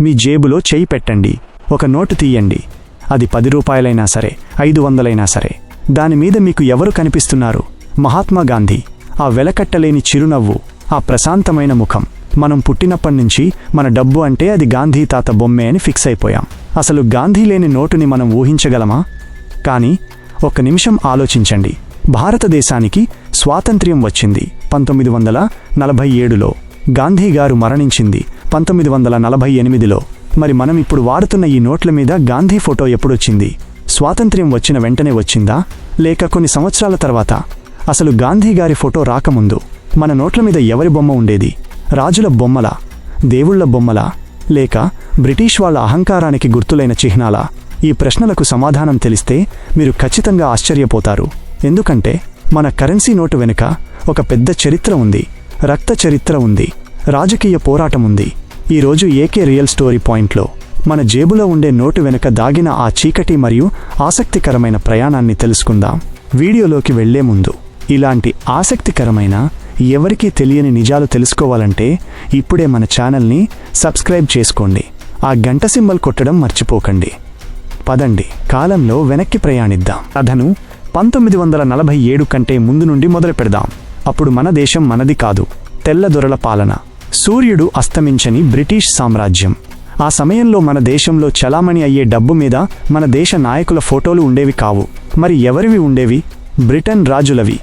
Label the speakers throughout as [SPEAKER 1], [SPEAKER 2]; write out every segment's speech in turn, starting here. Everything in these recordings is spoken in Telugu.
[SPEAKER 1] మీ జేబులో చేయి పెట్టండి. ఒక నోటు తీయండి. అది పది రూపాయలైనా సరే ఐదు వందలైనా సరే. దానిమీద మీకు ఎవరు కనిపిస్తున్నారు? మహాత్మా గాంధీ. ఆ వెలకట్టలేని చిరునవ్వు ఆ ప్రశాంతమైన ముఖం. మనం పుట్టినప్పటినుంచి మన డబ్బు అంటే అది గాంధీ తాత బొమ్మే అని ఫిక్స్ అయిపోయాం. అసలు గాంధీ లేని నోటుని మనం ఊహించగలమా? కానీ ఒక నిమిషం ఆలోచించండి. భారతదేశానికి స్వాతంత్ర్యం వచ్చింది పంతొమ్మిది వందల నలభై ఏడులో. గాంధీ గారు మరణించింది పంతొమ్మిది వందల నలభై ఎనిమిదిలో. మరి మనం ఇప్పుడు వాడుతున్న ఈ నోట్ల మీద గాంధీ ఫోటో ఎప్పుడొచ్చింది? స్వాతంత్ర్యం వచ్చిన వెంటనే వచ్చిందా? లేక కొన్ని సంవత్సరాల తర్వాత? అసలు గాంధీ గారి ఫోటో రాకముందు మన నోట్ల మీద ఎవరి బొమ్మ ఉండేది? రాజుల బొమ్మలా దేవుళ్ళ బొమ్మలా లేక బ్రిటిష్ వాళ్ళ అహంకారానికి గుర్తులైన చిహ్నాలా? ఈ ప్రశ్నలకు సమాధానం తెలిస్తే మీరు ఖచ్చితంగా ఆశ్చర్యపోతారు. ఎందుకంటే మన కరెన్సీ నోటు వెనుక ఒక పెద్ద చరిత్ర ఉంది. రక్త చరిత్ర ఉంది. రాజకీయ పోరాటం ఉంది ఈరోజు ఏకే రియల్ స్టోరీ పాయింట్లో మన జేబులో ఉండే నోటు వెనుక దాగిన ఆ చీకటి మరియు ఆసక్తికరమైన ప్రయాణాన్ని తెలుసుకుందాం. వీడియోలోకి వెళ్ళే ముందు ఇలాంటి ఆసక్తికరమైన ఎవరికీ తెలియని నిజాలు తెలుసుకోవాలంటే ఇప్పుడే మన ఛానల్ని సబ్స్క్రైబ్ చేసుకోండి. ఆ గంట సింబల్ కొట్టడం మర్చిపోకండి. పదండి కాలంలో వెనక్కి ప్రయాణిద్దాం. కథను పంతొమ్మిది వందల నలభై ఏడు కంటే ముందు నుండి మొదలు పెడదాం అప్పుడు మన దేశం మనది కాదు. తెల్లదొరల పాలన. సూర్యుడు అస్తమించని బ్రిటిష్ సామ్రాజ్యం. ఆ సమయంలో మన దేశంలో చలామణి అయ్యే డబ్బు మీద మన దేశ నాయకుల ఫోటోలు ఉండేవి కావు. మరి ఎవరివి ఉండేవి? బ్రిటన్ రాజులవి.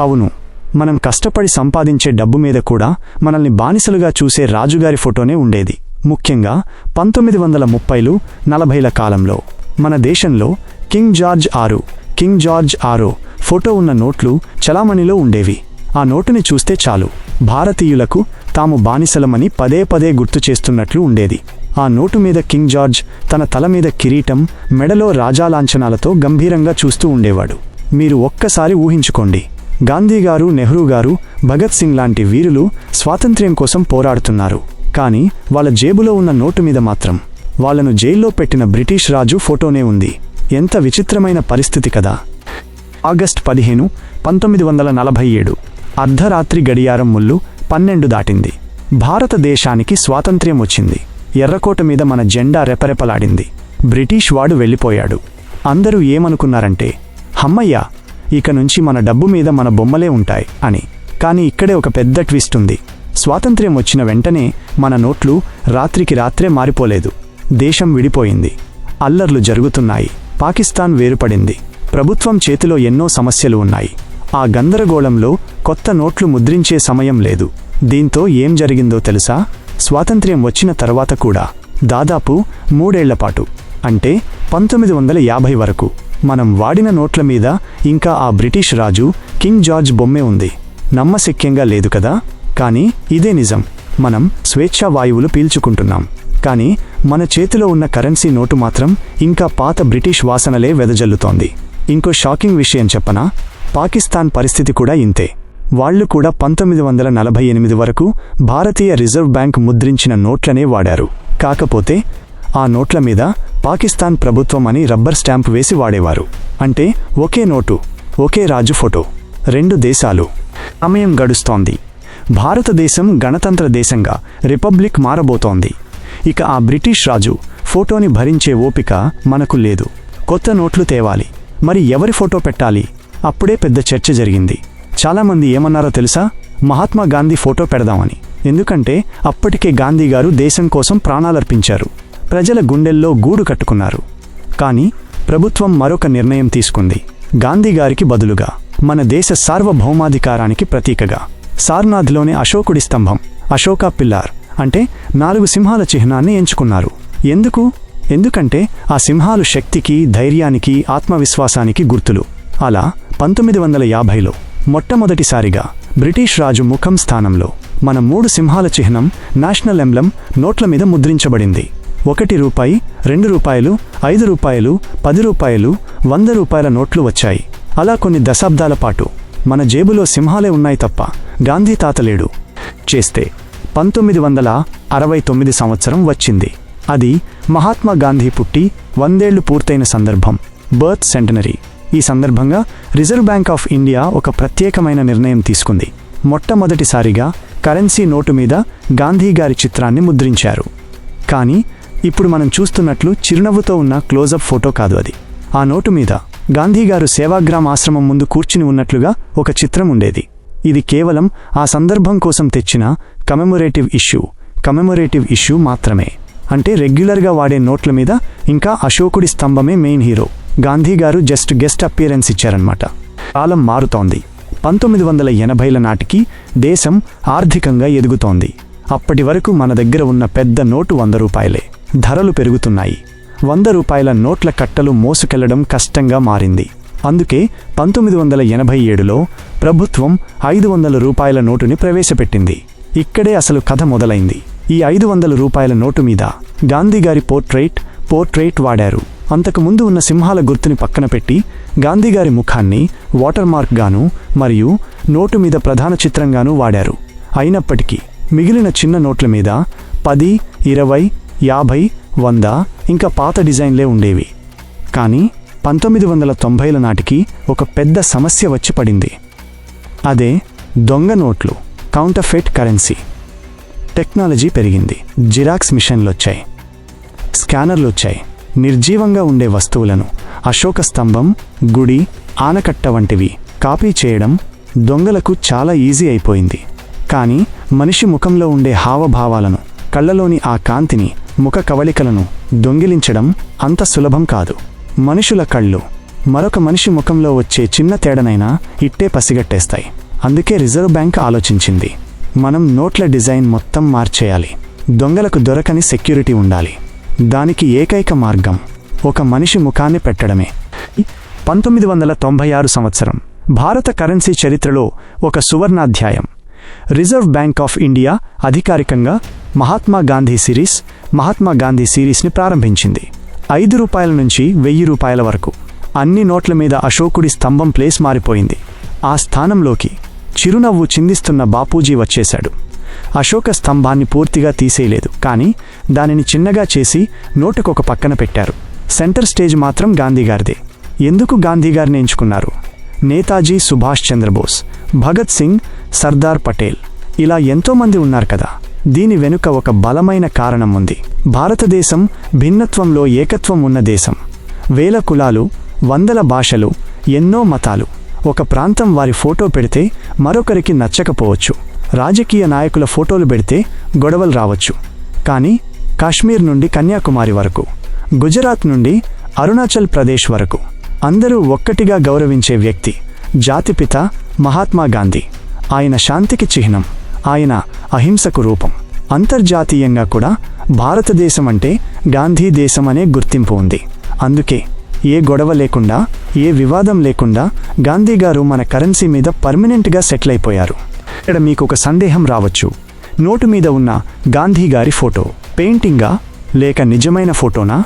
[SPEAKER 1] అవును మనం కష్టపడి సంపాదించే డబ్బు మీద కూడా మనల్ని బానిసలుగా చూసే రాజుగారి ఫోటోనే ఉండేది. ముఖ్యంగా పంతొమ్మిది వందల ముప్పైలు నలభైల కాలంలో. మన దేశంలో కింగ్ జార్జ్ ఆరు కింగ్ జార్జ్ ఆరో ఫోటో ఉన్న నోట్లు చలామణిలో ఉండేవి. ఆ నోటుని చూస్తే చాలు. భారతీయులకు తాము బానిసలమని పదే పదే గుర్తు చేస్తున్నట్లు ఉండేది. ఆ నోటు మీద కింగ్ జార్జ్ తన తల మీద కిరీటం మెడలో రాజాలాంఛనాలతో గంభీరంగా చూస్తూ ఉండేవాడు. మీరు ఒక్కసారి ఊహించుకోండి. గాంధీగారు నెహ్రూ గారు భగత్ సింగ్ లాంటి వీరులు స్వాతంత్ర్యం కోసం పోరాడుతున్నారు. కానీ వాళ్ళ జేబులో ఉన్న నోటు మీద మాత్రం. వాళ్ళను జైల్లో పెట్టిన బ్రిటిష్ రాజు ఫోటోనే ఉంది. ఎంత విచిత్రమైన పరిస్థితి కదా. ఆగస్ట్ పదిహేను పంతొమ్మిది వందల నలభై ఏడు. అర్ధరాత్రి గడియారం ముళ్ళు పన్నెండు దాటింది. భారతదేశానికి స్వాతంత్ర్యం వచ్చింది. ఎర్రకోట మీద మన జెండా రెపరెపలాడింది. బ్రిటిష్ వాడు వెళ్ళిపోయాడు. అందరూ ఏమనుకున్నారంటే హమ్మయ్య ఇక నుంచి మన డబ్బు మీద మన బొమ్మలే ఉంటాయి అని. కానీ ఇక్కడే ఒక పెద్ద ట్విస్ట్ ఉంది. స్వాతంత్ర్యం వచ్చిన వెంటనే మన నోట్లు రాత్రికి రాత్రే మారిపోలేదు. దేశం విడిపోయింది. అల్లర్లు జరుగుతున్నాయి. పాకిస్తాన్ వేరుపడింది. ప్రభుత్వం చేతిలో ఎన్నో సమస్యలు ఉన్నాయి. ఆ గందరగోళంలో కొత్త నోట్లు ముద్రించే సమయం లేదు. దీంతో ఏం జరిగిందో తెలుసా? స్వాతంత్ర్యం వచ్చిన తర్వాత కూడా దాదాపు మూడేళ్ళపాటు అంటే పంతొమ్మిది వందల యాభై వరకు మనం వాడిన నోట్ల మీద ఇంకా ఆ బ్రిటిష్ రాజు కింగ్ జార్జ్ బొమ్మే ఉంది. నమ్మశక్యంగా లేదు కదా? కానీ ఇదే నిజం. మనం స్వేచ్ఛా వాయువులు పీల్చుకుంటున్నాం. కానీ మన చేతిలో ఉన్న కరెన్సీ నోటు మాత్రం ఇంకా పాత బ్రిటిష్ వాసనలే వెదజల్లుతోంది. ఇంకో షాకింగ్ విషయం చెప్పనా? పాకిస్తాన్ పరిస్థితి కూడా ఇంతే. వాళ్ళు కూడా పంతొమ్మిది వందల నలభై ఎనిమిది వరకు భారతీయ రిజర్వ్ బ్యాంక్ ముద్రించిన నోట్లనే వాడారు. కాకపోతే ఆ నోట్ల మీద పాకిస్తాన్ ప్రభుత్వం అని రబ్బర్ స్టాంప్ వేసి వాడేవారు. అంటే ఒకే నోటు ఒకే రాజు ఫోటో రెండు దేశాలు. సమయం గడుస్తోంది. భారతదేశం గణతంత్ర దేశంగా రిపబ్లిక్ మారబోతోంది. ఇక ఆ బ్రిటిష్ రాజు ఫోటోని భరించే ఓపిక మనకు లేదు. కొత్త నోట్లు తేవాలి. మరి ఎవరి ఫోటో పెట్టాలి? అప్పుడే పెద్ద చర్చ జరిగింది. చాలామంది ఏమన్నారో తెలుసా? మహాత్మా గాంధీ ఫోటో పెడదామని. ఎందుకంటే అప్పటికే గాంధీ గారు దేశం కోసం ప్రాణాలర్పించారు. ప్రజల గుండెల్లో గూడు కట్టుకున్నారు. కానీ ప్రభుత్వం మరొక నిర్ణయం తీసుకుంది. గాంధీ గారికి బదులుగా మన దేశ సార్వభౌమాధికారానికి ప్రతీకగా. సార్నాథ్లోని అశోకుడి స్తంభం అశోకా పిల్లార్ అంటే నాలుగు సింహాల చిహ్నాన్ని ఎంచుకున్నారు. ఎందుకు? ఎందుకంటే ఆ సింహాలు శక్తికి ధైర్యానికి ఆత్మవిశ్వాసానికి గుర్తులు. అలా పంతొమ్మిది వందల యాభైలో మొట్టమొదటిసారిగా బ్రిటిష్ రాజు ముఖం స్థానంలో మన మూడు సింహాల చిహ్నం నేషనల్ ఎంబ్లం నోట్ల మీద ముద్రించబడింది. ఒకటి రూపాయి రెండు రూపాయలు ఐదు రూపాయలు పది రూపాయలు వంద రూపాయల నోట్లు వచ్చాయి. అలా కొన్ని దశాబ్దాల పాటు మన జేబులో సింహాలే ఉన్నాయి తప్ప గాంధీ తాతలేడు చేస్తే పంతొమ్మిది వందల అరవై తొమ్మిది సంవత్సరం వచ్చింది. అది మహాత్మా గాంధీ పుట్టి వందేళ్ళు పూర్తయిన సందర్భం బర్త్ సెంటనరీ. ఈ సందర్భంగా రిజర్వ్ బ్యాంక్ ఆఫ్ ఇండియా ఒక ప్రత్యేకమైన నిర్ణయం తీసుకుంది. మొట్టమొదటిసారిగా కరెన్సీ నోటు మీద గాంధీ గారి చిత్రాన్ని ముద్రించారు. కానీ ఇప్పుడు మనం చూస్తున్నట్లు చిరునవ్వుతో ఉన్న క్లోజప్ ఫోటో కాదు అది. ఆ నోటు మీద గాంధీగారు సేవాగ్రామ్ ఆశ్రమం ముందు కూర్చుని ఉన్నట్లుగా ఒక చిత్రం ఉండేది. ఇది కేవలం ఆ సందర్భం కోసం తెచ్చిన కమెమొరేటివ్ ఇష్యూ కమెమొరేటివ్ ఇష్యూ మాత్రమే. అంటే రెగ్యులర్గా వాడే నోట్ల మీద ఇంకా అశోకుడి స్తంభమే మెయిన్ హీరో గాంధీగారు జస్ట్ గెస్ట్ అపియరెన్స్ ఇచ్చారనమాట కాలం మారుతోంది. పంతొమ్మిది వందల ఎనభైల నాటికి దేశం ఆర్థికంగా ఎదుగుతోంది. అప్పటి వరకు మన దగ్గర ఉన్న పెద్ద నోటు వంద రూపాయలే. ధరలు పెరుగుతున్నాయి. వంద రూపాయల నోట్ల కట్టలు మోసుకెళ్ళడం కష్టంగా మారింది. అందుకే పంతొమ్మిది వందల ఎనభై ఏడులో ప్రభుత్వం ఐదు వందల రూపాయల నోటుని ప్రవేశపెట్టింది. ఇక్కడే అసలు కథ మొదలైంది. ఈ ఐదు వందల రూపాయల నోటు మీద గాంధీగారి పోర్ట్రైట్ పోర్ట్రైట్ వాడారు. అంతకుముందు ఉన్న సింహాల గుర్తుని పక్కన పెట్టి గాంధీగారి ముఖాన్ని వాటర్ మార్క్గాను మరియు నోటు మీద ప్రధాన చిత్రంగానూ వాడారు. అయినప్పటికీ మిగిలిన చిన్న నోట్ల మీద పది ఇరవై యాభై వంద ఇంకా పాత డిజైన్లే ఉండేవి. కానీ పంతొమ్మిది వందల తొంభైల నాటికి ఒక పెద్ద సమస్య వచ్చి పడింది. అదే దొంగ నోట్లు కౌంటర్ఫెట్ కరెన్సీ టెక్నాలజీ పెరిగింది. జిరాక్స్ మిషన్లు వచ్చాయి స్కానర్లు వచ్చాయి నిర్జీవంగా ఉండే వస్తువులను అశోక స్తంభం గుడి ఆనకట్ట వంటివి కాపీ చేయడం దొంగలకు చాలా ఈజీ అయిపోయింది. కానీ మనిషి ముఖంలో ఉండే హావభావాలను కళ్ళలోని ఆ కాంతిని ముఖ కవళికలను దొంగిలించడం అంత సులభం కాదు. మనుషుల కళ్ళు మరొక మనిషి ముఖంలో వచ్చే చిన్న తేడనైనా ఇట్టే పసిగట్టేస్తాయి. అందుకే రిజర్వ్ బ్యాంక్ ఆలోచించింది. మనం నోట్ల డిజైన్ మొత్తం మార్చేయాలి. దొంగలకు దొరకని సెక్యూరిటీ ఉండాలి. దానికి ఏకైక మార్గం ఒక మనిషి ముఖాన్ని పెట్టడమే. పంతొమ్మిది వందల తొంభై ఆరు సంవత్సరం భారత కరెన్సీ చరిత్రలో ఒక సువర్ణాధ్యాయం. రిజర్వ్ బ్యాంక్ ఆఫ్ ఇండియా అధికారికంగా మహాత్మా గాంధీ సిరీస్ మహాత్మా గాంధీ సిరీస్ని ప్రారంభించింది. ఐదు రూపాయల నుంచి వెయ్యి రూపాయల వరకు. అన్ని నోట్ల మీద అశోకుడి స్తంభం ప్లేస్ మారిపోయింది. ఆ స్థానంలోకి చిరునవ్వు చిందిస్తున్న బాపూజీ వచ్చేశాడు. అశోక స్తంభాన్ని పూర్తిగా తీసేయలేదు. కానీ దానిని చిన్నగా చేసి నోటుకొక పక్కన పెట్టారు. సెంటర్ స్టేజ్ మాత్రం గాంధీగారిదే. ఎందుకు గాంధీగారిని ఎంచుకున్నారు? నేతాజీ సుభాష్ చంద్రబోస్ భగత్ సింగ్ సర్దార్ పటేల్. ఇలా ఎంతోమంది ఉన్నారు కదా. దీని వెనుక ఒక బలమైన కారణం ఉంది. భారతదేశం భిన్నత్వంలో ఏకత్వం ఉన్న దేశం. వేల కులాలు వందల భాషలు ఎన్నో మతాలు. ఒక ప్రాంతం వారి ఫోటో పెడితే మరొకరికి నచ్చకపోవచ్చు. రాజకీయ నాయకుల ఫోటోలు పెడితే గొడవలు రావచ్చు. కానీ కాశ్మీర్ నుండి కన్యాకుమారి వరకు గుజరాత్ నుండి అరుణాచల్ ప్రదేశ్ వరకు అందరూ ఒక్కటిగా గౌరవించే వ్యక్తి జాతిపిత మహాత్మా గాంధీ. ఆయన శాంతికి చిహ్నం ఆయన అహింసకు రూపం. అంతర్జాతీయంగా కూడా భారతదేశం అంటే గాంధీ దేశం అనే గుర్తింపు ఉంది. అందుకే ఏ గొడవ లేకుండా ఏ వివాదం లేకుండా గాంధీ గారు మన కరెన్సీ మీద పర్మనెంట్గా సెటిల్ అయిపోయారు. ఇక్కడ మీకు ఒక సందేహం రావచ్చు. నోటు మీద ఉన్న గాంధీ గారి ఫోటో. పెయింటింగా లేక నిజమైన ఫోటోనా?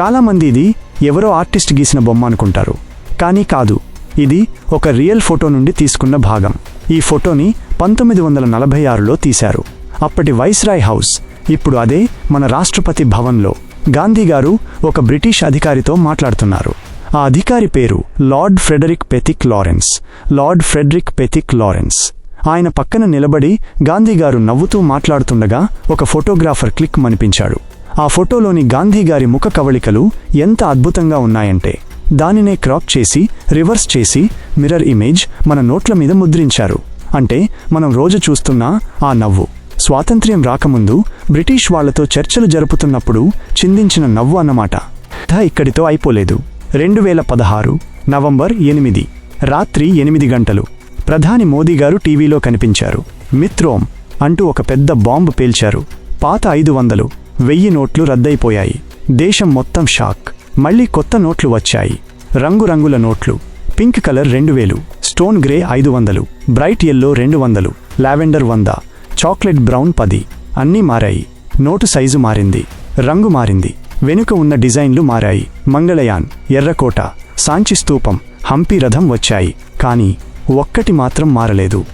[SPEAKER 1] చాలామంది ఇది ఎవరో ఆర్టిస్ట్ గీసిన బొమ్మ అనుకుంటారు. కానీ కాదు ఇది ఒక రియల్ ఫోటో నుండి తీసుకున్న భాగం. ఈ ఫోటోని పంతొమ్మిది వందల నలభై ఆరులో తీశారు. అప్పటి వైస్రాయ్ హౌస్ ఇప్పుడు అదే మన రాష్ట్రపతి భవన్లో. గాంధీ గారు ఒక బ్రిటిష్ అధికారితో మాట్లాడుతున్నారు. ఆ అధికారి పేరు Lord Frederick Pethick Lawrence. Lord Frederick Pethick Lawrence. ఆయన పక్కన నిలబడి గాంధీగారు నవ్వుతూ మాట్లాడుతుండగా ఒక ఫోటోగ్రాఫర్ క్లిక్ మనిపించాడు. ఆ ఫోటోలోని గాంధీగారి ముఖ కవళికలు ఎంత అద్భుతంగా ఉన్నాయంటే దానినే క్రాప్ చేసి రివర్స్ చేసి మిర్రర్ ఇమేజ్ మన నోట్ల మీద ముద్రించారు. అంటే మనం రోజు చూస్తున్న ఆ నవ్వు. స్వాతంత్ర్యం రాకముందు బ్రిటిష్ వాళ్ళతో చర్చలు జరుపుతున్నప్పుడు చిందించిన నవ్వు అన్నమాట. కథ ఇక్కడితో అయిపోలేదు. రెండు వేల పదహారు నవంబర్ ఎనిమిది. రాత్రి ఎనిమిది గంటలు. ప్రధాని మోదీ గారు టీవీలో కనిపించారు. మిత్రోమ్ అంటూ ఒక పెద్ద బాంబు పేల్చారు. పాత ఐదు వందలు వెయ్యి నోట్లు రద్దయిపోయాయి. దేశం మొత్తం షాక్. మళ్ళీ కొత్త నోట్లు వచ్చాయి. రంగురంగుల నోట్లు. పింక్ కలర్ రెండు వేలు. స్టోన్ గ్రే ఐదు వందలు. బ్రైట్ ఎల్లో రెండు వందలు. లావెండర్ వంద. చాక్లెట్ బ్రౌన్ పది. అన్నీ మారాయి. నోటు సైజు మారింది. రంగు మారింది. వెనుక ఉన్న డిజైన్లు మారాయి. మంగళయాన్ ఎర్రకోట సాంచి స్తూపం హంపి రథం వచ్చాయి. కానీ ఒక్కటి మాత్రం మారలేదు.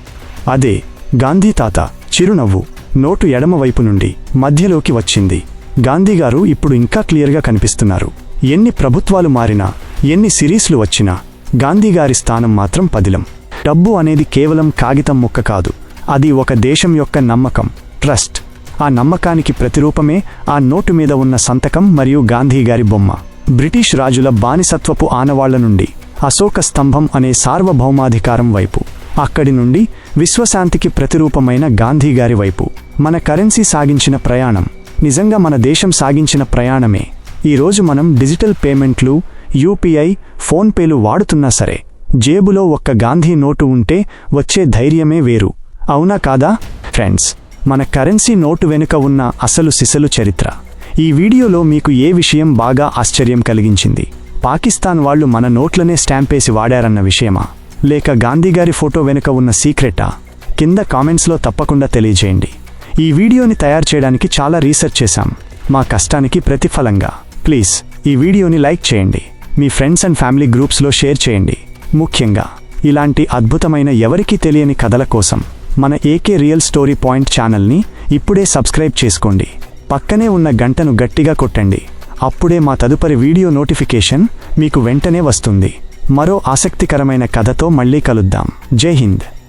[SPEAKER 1] అదే గాంధీ తాత చిరునవ్వు నోటు ఎడమవైపు నుండి మధ్యలోకి వచ్చింది. గాంధీగారు ఇప్పుడు ఇంకా క్లియర్గా కనిపిస్తున్నారు. ఎన్ని ప్రభుత్వాలు మారినా ఎన్ని సిరీస్లు వచ్చినా గాంధీగారి స్థానం మాత్రం పదిలం. డబ్బు అనేది కేవలం కాగితం ముక్క కాదు. అది ఒక దేశం యొక్క నమ్మకం ట్రస్ట్. ఆ నమ్మకానికి ప్రతిరూపమే ఆ నోటు మీద ఉన్న సంతకం మరియు గాంధీగారి బొమ్మ. బ్రిటిష్ రాజుల బానిసత్వపు ఆనవాళ్ళ నుండి అశోక స్తంభం అనే సార్వభౌమాధికారం వైపు అక్కడి నుండి విశ్వశాంతికి ప్రతిరూపమైన గాంధీ గారి వైపు. మన కరెన్సీ సాగించిన ప్రయాణం నిజంగా మన దేశం సాగించిన ప్రయాణమే. ఈరోజు మనం డిజిటల్ పేమెంట్లు యూపీఐ ఫోన్పేలు వాడుతున్నా సరే జేబులో ఒక్క గాంధీ నోటు ఉంటే వచ్చే ధైర్యమే వేరు. అవునా కాదా? ఫ్రెండ్స్ మన కరెన్సీ నోటు వెనుక ఉన్న అసలు సిసలు చరిత్ర. ఈ వీడియోలో మీకు ఏ విషయం బాగా ఆశ్చర్యం కలిగించింది? పాకిస్తాన్ వాళ్ళు మన నోట్లనే స్టాంపేసి వాడారన్న విషయమా? లేక గాంధీగారి ఫోటో వెనుక ఉన్న సీక్రెటా? కింద కామెంట్స్లో తప్పకుండా తెలియజేయండి. ఈ వీడియోని తయారు చేయడానికి చాలా రీసెర్చ్ చేశాం. మా కష్టానికి ప్రతిఫలంగా. ప్లీజ్ ఈ వీడియోని లైక్ చేయండి. మీ ఫ్రెండ్స్ అండ్ ఫ్యామిలీ గ్రూప్స్లో షేర్ చేయండి. ముఖ్యంగా ఇలాంటి అద్భుతమైన ఎవరికీ తెలియని కథల కోసం మన ఏకే రియల్ స్టోరీ పాయింట్ ఛానల్ని ఇప్పుడే సబ్స్క్రైబ్ చేసుకోండి. పక్కనే ఉన్న గంటను గట్టిగా కొట్టండి. అప్పుడే మా తదుపరి వీడియో నోటిఫికేషన్ మీకు వెంటనే వస్తుంది. మరో ఆసక్తికరమైన కథతో మళ్ళీ కలుద్దాం. జై హింద్.